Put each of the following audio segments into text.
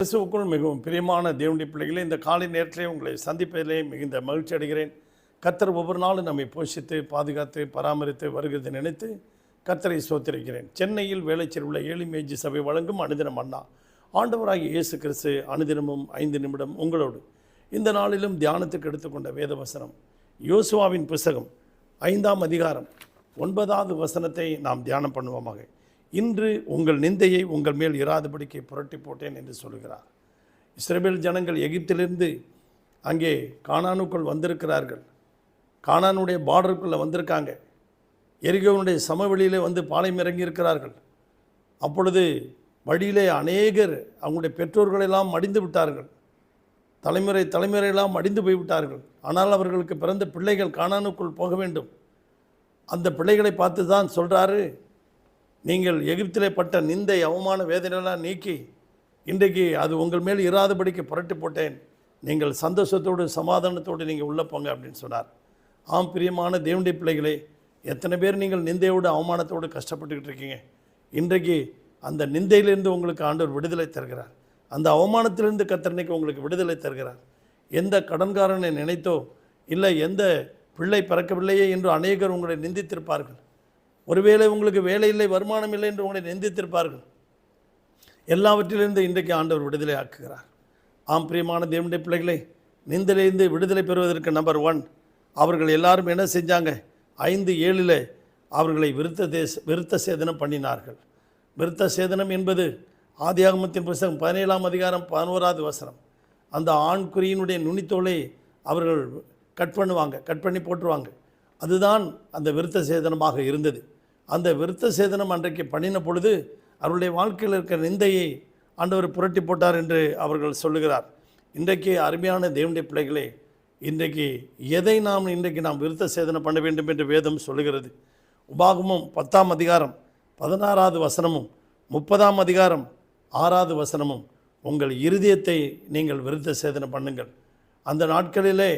கிறிஸ்துவுக்குள் மிகவும் பிரியமான தேவனுடைய பிள்ளைகளே இந்த காலை நேரத்திலே உங்களை சந்திப்பதிலே மிகுந்த மகிழ்ச்சி அடைகிறேன். கர்த்தர் ஒவ்வொரு நாளும் நம்மை போஷித்து பாதுகாத்து பராமரித்து வருகிறதை நினைத்து கர்த்தரை சோத்திருக்கிறேன் சென்னையில் வேலைச்சேர் உள்ள ஏழிமேஜி சபை வழங்கும் அனுதினம் அண்ணா. ஆண்டவராகிய இயேசு கிறிஸ்து அனுதினமும் ஐந்து நிமிடம் உங்களோடு இந்த நாளிலும் தியானத்துக்கு எடுத்துக்கொண்ட வேத வசனம் யோசுவாவின் புஸ்தகம் ஐந்தாம் அதிகாரம் ஒன்பதாவது வசனத்தை நாம் தியானம் பண்ணுவோமாக. இன்று உங்கள் நிந்தையை உங்கள் மேல் இராதபடிக்கு புரட்டி போட்டேன் என்று சொல்கிறார் இஸ்ரேல் ஜனங்கள் எகிப்திலிருந்து அங்கே காணானுக்குள் வந்திருக்கிறார்கள். காணானுடைய பார்டருக்குள்ளே வந்திருக்காங்க. எரிகோவனுடைய சமவெளியிலே வந்து பாளையம் இறங்கியிருக்கிறார்கள். அப்பொழுது வழியிலே அநேகர் அவங்களுடைய பெற்றோர்களெல்லாம் மடிந்து விட்டார்கள். தலைமுறை தலைமுறையெல்லாம் மடிந்து போய்விட்டார்கள் ஆனால் அவர்களுக்கு பிறந்த பிள்ளைகள் காணானுக்குள் போக வேண்டும். அந்த பிள்ளைகளை பார்த்து தான் சொல்கிறாரு நீங்கள் எகிப்திலே பட்ட நிந்தை அவமான வேதனையெல்லாம் நீக்கி இன்றைக்கு அது உங்கள் மேல் இராதபடிக்கு புரட்டி போட்டேன். நீங்கள் சந்தோஷத்தோடு சமாதானத்தோடு நீங்கள் உள்ளே போங்க அப்படின்னு சொன்னார். ஆம் பிரியமான தேவனுடைய பிள்ளைகளே எத்தனை பேர் நீங்கள் நிந்தையோடு அவமானத்தோடு கஷ்டப்பட்டுக்கிட்டு இருக்கீங்க? இன்றைக்கு அந்த நிந்தையிலிருந்து உங்களுக்கு ஆண்டவர் விடுதலை தருகிறார். அந்த அவமானத்திலிருந்து கத்தரனைக்கு உங்களுக்கு விடுதலை தருகிறார். எந்த கடன்காரனை நினைத்தோ இல்லை எந்த பிள்ளை பிறக்கவில்லையே என்று அநேகர் உங்களை நிந்தித்திருப்பார்கள். ஒருவேளை உங்களுக்கு வேலை இல்லை வருமானம் இல்லை என்று உங்களை நிந்தித்திருப்பார்கள். எல்லாவற்றிலிருந்து இன்றைக்கு ஆண்டவர் விடுதலை ஆக்குகிறார். ஆம் பிரியமான தேவனுடைய பிள்ளைகளை நிந்திலிருந்து விடுதலை பெறுவதற்கு நம்பர் ஒன் அவர்கள் எல்லாரும் என்ன செஞ்சாங்க? ஐந்து ஏழில் அவர்களை விருத்த தேச விருத்த சேதனம் பண்ணினார்கள். விருத்த சேதனம் என்பது ஆதியாகமத்தின் புஸ்தகம் பதினேழாம் அதிகாரம் பதினோராவது வசனம். அந்த ஆண் குறியினுடைய நுனித்தோலை அவர்கள் கட் பண்ணுவாங்க கட் பண்ணி போட்டுருவாங்க. அதுதான் அந்த விருத்த சேதனமாக இருந்தது. அந்த விருத்த சேதனம் அன்றைக்கு பண்ணின பொழுது அவருடைய வாழ்க்கையில் இருக்கிற நிந்தையை ஆண்டவர் புரட்டி போட்டார் என்று அவர்கள் சொல்லுகிறார். இன்றைக்கு அருமையான தேவனுடைய பிள்ளைகளே இன்றைக்கு எதை நாம் இன்றைக்கு நாம் விருத்த சேதனம் பண்ண வேண்டும் என்று வேதம் சொல்லுகிறது. உபாகமும் பத்தாம் அதிகாரம் பதினாறாவது வசனமும் முப்பதாம் அதிகாரம் ஆறாவது வசனமும் உங்கள் இருதயத்தை நீங்கள் விருத்த சேதனம் பண்ணுங்கள். அந்த நாட்களிலே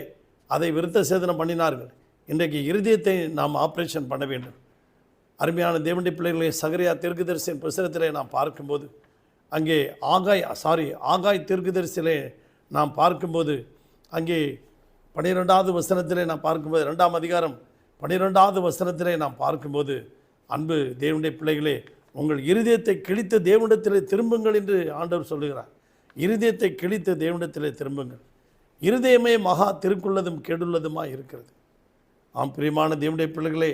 அதை விருத்த சேதனம் பண்ணினார்கள். இன்றைக்கு இருதயத்தை நாம் ஆப்ரேஷன் பண்ண வேண்டும். அருமையான தேவண்டி பிள்ளைகளை சகரியா தெற்குதரிசியின் புஸ்தகத்திலே நாம் பார்க்கும்போது அங்கே ஆகாய் சாரி ஆகாய் தீர்க்கதரிசியிலே நாம் பார்க்கும்போது அங்கே பனிரெண்டாவது வசனத்திலே நாம் பார்க்கும்போது ரெண்டாம் அதிகாரம் பனிரெண்டாவது வசனத்திலே நாம் பார்க்கும்போது அன்பு தேவனுடைய பிள்ளைகளே உங்கள் இருதயத்தை கிழித்த தேவனிடத்திலே திரும்புங்கள் என்று ஆண்டவர் சொல்லுகிறார். இருதயத்தை கிழித்த தேவனிடத்திலே திரும்புங்கள். இருதயமே மகா திருக்குள்ளதும் கெடுள்ளதுமாக இருக்கிறது. ஆம் பிரியமான தேவனுடைய பிள்ளைகளே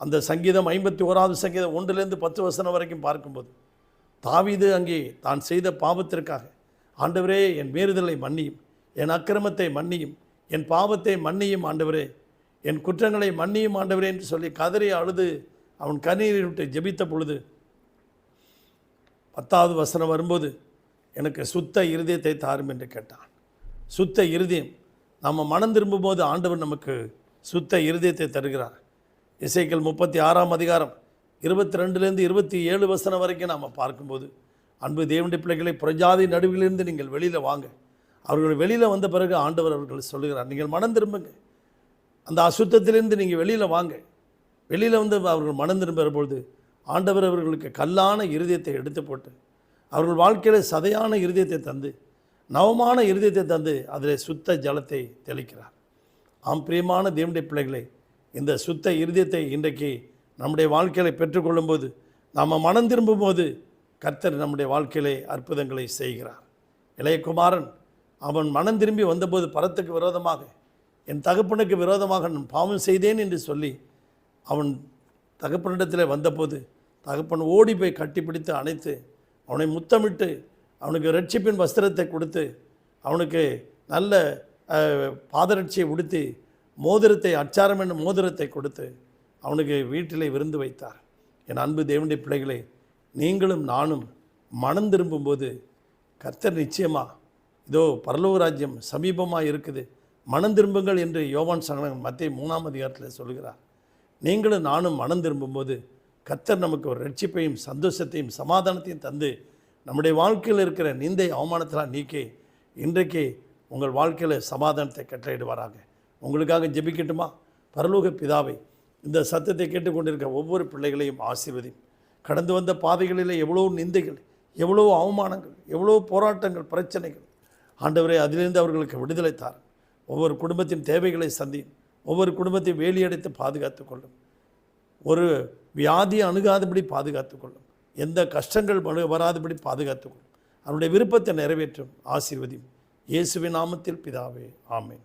அந்த சங்கீதம் ஐம்பத்தி ஓராவது சங்கீதம் ஒன்றுலேருந்து பத்து வசனம் வரைக்கும் பார்க்கும்போது தாவிது அங்கே தான் செய்த பாவத்திற்காக ஆண்டவரே என் மீறுதலை மன்னியும் என் அக்கிரமத்தை மன்னியும் என் பாவத்தை மன்னியும் ஆண்டவரே. என் குற்றங்களை மன்னியும் ஆண்டவரே என்று சொல்லி கதறி அழுது அவன் கண்ணீரை விட்டு ஜெபித்த பொழுது பத்தாவது வசனம் வரும்போது எனக்கு சுத்த இருதயத்தை தாரும் என்று கேட்டான். சுத்த இருதயம் நம்ம மனம் திரும்பும்போது ஆண்டவர் நமக்கு சுத்த இருதயத்தை தருகிறார். இசைக்கள் முப்பத்தி ஆறாம் அதிகாரம் இருபத்தி ரெண்டுலேருந்து இருபத்தி ஏழு வசனம் வரைக்கும் நாம் பார்க்கும்போது அன்பு தேவனுடைய பிள்ளைகளை பிரஜாதி நடுவிலிருந்து நீங்கள் வெளியில் வாங்க. அவர்கள் வெளியில் வந்த பிறகு ஆண்டவர் அவர்கள் சொல்லுகிறார் நீங்கள் மனம் திரும்புங்க. அந்த அசுத்தத்திலிருந்து நீங்கள் வெளியில் வாங்க. வெளியில் வந்து அவர்கள் மனம் திரும்புகிற பொழுது ஆண்டவர் அவர்களுக்கு கல்லான இருதயத்தை எடுத்து போட்டு அவர்கள் வாழ்க்கையில் சதையான இருதயத்தை தந்து நவமான இருதயத்தை தந்து அதில் சுத்த ஜலத்தை தெளிக்கிறார். ஆம் பிரியமான தேவனுடைய பிள்ளைகளை இந்த சுத்த இருதயத்தை இன்றைக்கு நம்முடைய வாழ்க்கையில் பெற்றுக்கொள்ளும்போது நாம் மனம் திரும்பும்போது கர்த்தர் நம்முடைய வாழ்க்கையிலே அற்புதங்களை செய்கிறார். இளையகுமாரன் அவன் மனம் திரும்பி வந்தபோது பரத்துக்கு விரோதமாக என் தகப்பனுக்கு விரோதமாக நான் பாவம் செய்தேன் என்று சொல்லி அவன் தகப்பனிடத்தில் வந்தபோது தகப்பன் ஓடி போய் கட்டிப்பிடித்து அணைத்து அவனை முத்தமிட்டு அவனுக்கு ரட்சிப்பின் வஸ்திரத்தை கொடுத்து அவனுக்கு நல்ல பாதரட்சியை உடுத்தி மோதிரத்தை அச்சாரம் என்னும் மோதிரத்தை கொடுத்து அவனுக்கு வீட்டிலே விருந்து வைத்தார். என் அன்பு தேவனுடைய பிள்ளைகளே நீங்களும் நானும் மனம் திரும்பும்போது கர்த்தர் நிச்சயமா இதோ பரலோக ராஜ்யம் சமீபமாக இருக்குது. மனம் திரும்புங்கள் என்று யோவான் சங்கரன் மத்திய மூணாம் அதிகாரத்தில் சொல்கிறார். நீங்களும் நானும் மனம் திரும்பும்போது கர்த்தர் நமக்கு ஒரு ரட்சிப்பையும் சந்தோஷத்தையும் சமாதானத்தையும் தந்து நம்முடைய வாழ்க்கையில் இருக்கிற நிந்தை அவமானத்தெல்லாம் நீக்கி இன்றைக்கு உங்கள் வாழ்க்கையில் சமாதானத்தை கட்டளையிடுவாராங்க உங்களுக்காக ஜெபிக்கட்டுமா? பரலோக பிதாவை இந்த சத்தத்தை கேட்டுக்கொண்டிருக்க ஒவ்வொரு பிள்ளைகளையும் ஆசீர்வதியும். கடந்து வந்த பாதைகளில் எவ்வளோ நிந்தைகள் எவ்வளோ அவமானங்கள் எவ்வளோ போராட்டங்கள் பிரச்சனைகள். ஆண்டவரை அதிலிருந்து அவர்களுக்கு விடுதலை தார். ஒவ்வொரு குடும்பத்தின் தேவைகளை சந்தியும். ஒவ்வொரு குடும்பத்தையும் வேலியடைத்து பாதுகாத்து கொள்ளும். ஒரு வியாதி அணுகாதபடி பாதுகாத்து கொள்ளும். எந்த கஷ்டங்கள் வராதபடி பாதுகாத்து கொள்ளும். அவருடைய விருப்பத்தை நிறைவேற்றும் ஆசீர்வதியும். இயேசுவின் நாமத்தில் பிதாவே ஆமேன்.